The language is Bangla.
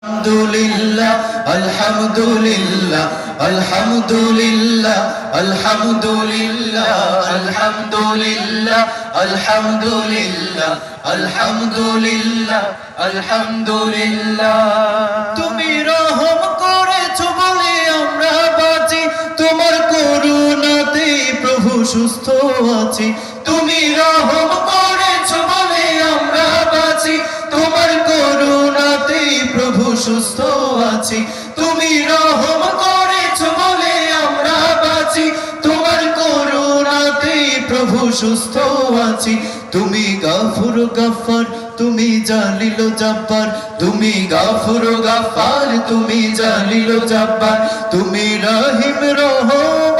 আলহামদুলিল্লাহ আলহামদুলিল্লাহ আলহামদুলিল্লাহ তুমি রহম করেছ বলে আমরা বাঁচি, তোমার করুণাতে প্রভু সুস্থ আছি। তুমি রহম সুস্থ আছি। তুমি রহম করেছ বলে আমরা বাঁচি। তোমার করুণাতে প্রভু সুস্থ আছি। তুমি গাফুর গাফার, তুমি জালিল জাব্বার। তুমি গাফুর গাফার, তুমি জালিল জাব্বার। তুমি রহিম আল্লাহ